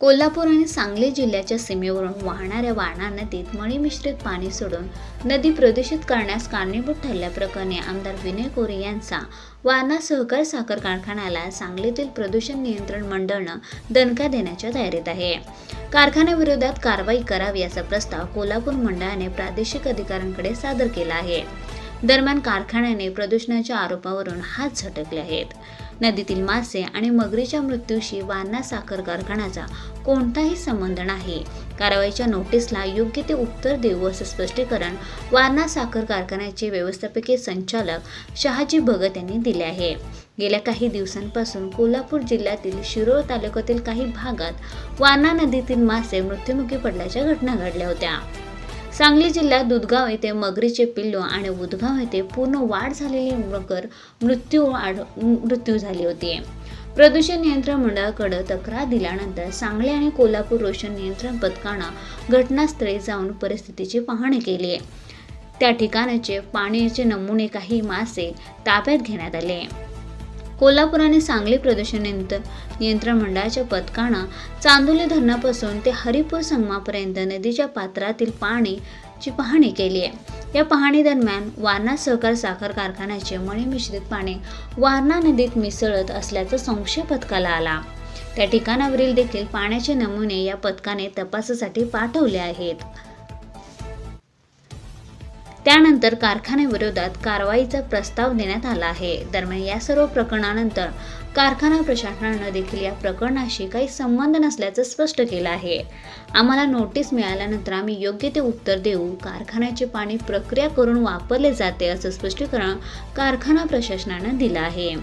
कोल्हापूर आणि सांगली जिल्ह्याच्या सीमेवरून वाहणाऱ्या वारणा नदीत मळीमिश्रित पाणी सोडून नदी प्रदूषित करण्यास कारणीभूत ठरल्याप्रकरणी आमदार विनय कोरे यांचा वारणा सहकार साखर कारखान्याला सांगलीतील प्रदूषण नियंत्रण मंडळनं दणका देण्याच्या तयारीत आहे. कारखान्याविरोधात कारवाई करावी असा प्रस्ताव कोल्हापूर मंडळाने प्रादेशिक अधिकाऱ्यांकडे सादर केला आहे. दरम्यान कारखान्याने प्रदूषणाच्या आरोपावरून हात झटकले आहेत. नदीतील मासे आणि मगरीच्या मृत्यूशी वारणा साखर कारखान्याचा कोणताही संबंध नाही. कारवाईच्या नोटीसला योग्य ते उत्तर देऊ असं स्पष्टीकरण वारणा साखर कारखान्याचे व्यवस्थापकीय संचालक शहाजी भगत यांनी दिले आहे. गेल्या काही दिवसांपासून कोल्हापूर जिल्ह्यातील शिरोळ तालुक्यातील काही भागात वारणा नदीतील मासे मृत्युमुखी पडल्याच्या घटना घडल्या होत्या. सांगली जिल्ह्यात दुधगाव येथे मगरीचे पिल्लू आणि उदगाव येथे पूर्ण वाढ झालेली मगर मृत्यू आढ मृत्यू झाली होती. प्रदूषण नियंत्रण मंडळाकडे तक्रार दिल्यानंतर सांगली आणि कोल्हापूर रोशन नियंत्रण पथकानं घटनास्थळी जाऊन परिस्थितीची पाहणी केली. त्या ठिकाणाचे पाण्याचे नमुने काही मासे ताब्यात घेण्यात आले. कोल्हापूर आणि सांगली प्रदूषण नियंत्रण नियंत्रण मंडळाच्या पथकानं चांदोली धरणापासून ते हरिपूर संगमापर्यंत नदीच्या पात्रातील पाणीची पाहणी केली आहे. या पाहणी दरम्यान वारणा सहकार साखर कारखान्याचे मणी मिश्रित पाणी वारणा नदीत मिसळत असल्याचा संशय पथकाला आला. त्या ठिकाणावरील देखील पाण्याचे नमुने या पथकाने तपासासाठी पाठवले आहेत. त्यानंतर कारखान्याविरोधात कारवाईचा प्रस्ताव देण्यात आला आहे. दरम्यान या सर्व प्रकरणानंतर कारखाना प्रशासनानं देखील या प्रकरणाशी काही संबंध नसल्याचं स्पष्ट केलं आहे. आम्हाला नोटीस मिळाल्यानंतर आम्ही योग्य ते उत्तर देऊ कारखान्याचे पाणी प्रक्रिया करून वापरले जाते असं स्पष्टीकरण कारखाना प्रशासनानं दिलं आहे.